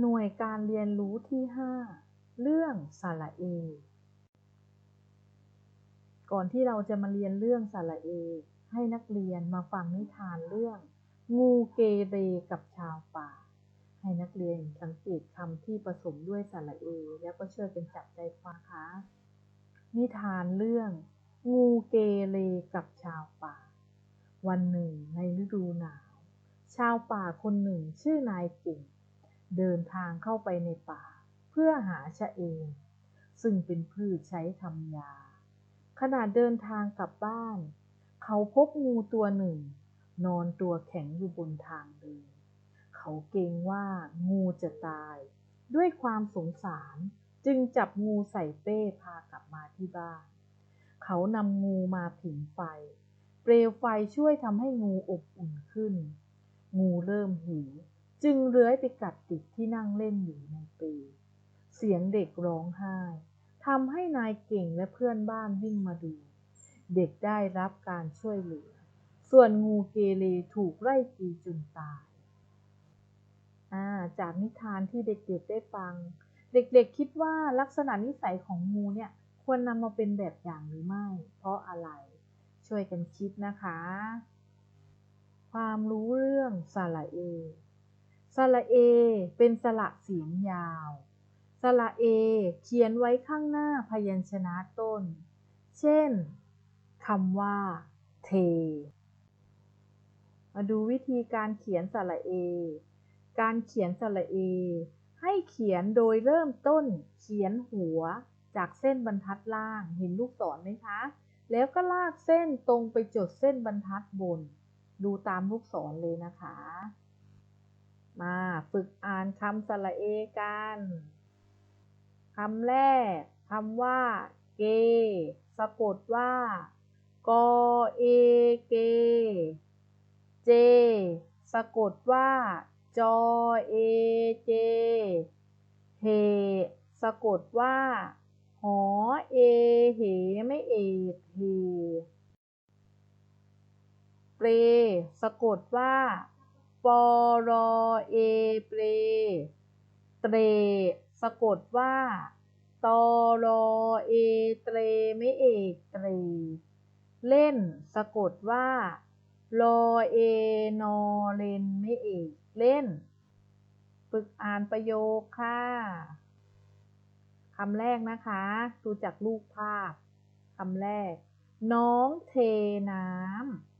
หน่วยการเรียนรู้ที่ 5 เรื่องสระเอ ก่อนที่เราจะมาเรียนเรื่องสระเอ ให้นักเรียนมาฟังนิทานเรื่อง งูเกเรกับชาวป่า ให้นักเรียนสังเกตคำที่ผสมด้วยสระเอ แล้วก็ช่วยเป็นจับใจความคะนิทานเรื่อง งูเกเรกับชาวป่า วันหนึ่งในฤดูหนาว ชาวป่าคนหนึ่งชื่อนายเก่ง เดินทางเข้าไปในป่า เพื่อหาชะเอมซึ่งเป็นพืชใช้ทำยา ขณะเดินทางกลับบ้าน เขาพบงูตัวหนึ่ง นอนตัวแข็งอยู่บนทางเดิน เขาเกรงว่างูจะตาย ด้วยความสงสารจึงจับงูใส่เป้พากลับมาที่บ้าน เขานำงูมาผิงไฟ เปลวไฟช่วยทำให้งูอบอุ่นขึ้น งูเริ่มหิว จึงเลื้อยไปกัดเด็กที่นั่งเล่นอยู่ในปี เสียงเด็กร้องไห้ทำให้นายเก่งและเพื่อนบ้านวิ่งมาดู เด็กได้รับการช่วยเหลือ ส่วนงูเกเรถูกไล่ตีจนตายจากนิทานที่เด็กๆได้ฟัง เด็กๆคิดว่าลักษณะนิสัยของงูเนี่ยควรนำมาเป็นแบบอย่างหรือไม่ เพราะอะไร ช่วยกันคิดนะคะ ความรู้เรื่องสระเอ สระเอ เป็นสระเสียงยาว สระเอ เขียนไว้ข้างหน้าพยัญชนะต้น เช่นคำว่า เท มาดูวิธีการเขียนสระเอ การเขียนสระเอ ให้เขียนโดยเริ่มต้นเขียนหัวจากเส้นบรรทัดล่างเห็นลูกศรไหมคะ แล้วก็ลากเส้นตรงไปจดเส้นบรรทัดบน ดูตามลูกศรเลยนะคะ มาฝึกอ่านคำสระเอกันคำแรกคำว่า เก สะกดว่า กอเอเก เจ สะกดว่า จอเอเจ เฮ สะกดว่า หอเอ เห ไม่เอกเฮเปร สะกดว่า รอเอเปรเตร สะกดว่า ตอรอเอเตรไม่เอกเตร เล่น สะกดว่า รอเอนอเลนไม่เอกเล่น ฝึกอ่านประโยคค่ะคำแรกนะคะ ดูจากรูปภาพคำแรก น้องเทน้ำ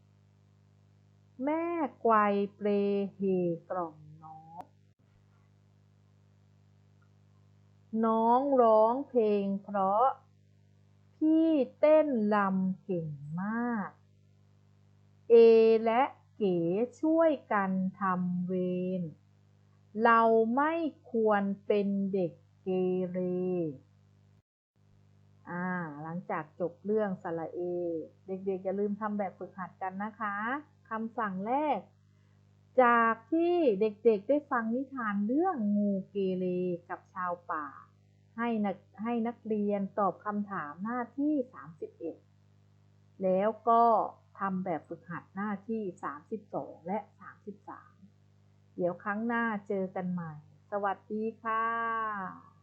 แม่ไกวเปรเฮกล่อมน้อง น้องร้องเพลงเพราะ พี่เต้นลำเก่งมาก เอและเก๋ช่วยกันทำเวร เราไม่ควรเป็นเด็กเกเร อ่า หลังจากจบเรื่องสระเอ เด็กๆอย่าลืมทำแบบฝึกหัดกันนะคะ คำสั่งแรก จากที่เด็กๆได้ฟังนิทานเรื่องงูเกเรกับชาวป่า ให้นักให้นักเรียนตอบคำถามหน้าที่ 31 แล้วก็ทำแบบฝึกหัดหน้าที่ 32 และ 33 เดี๋ยวครั้งหน้าเจอกันใหม่ สวัสดีค่ะ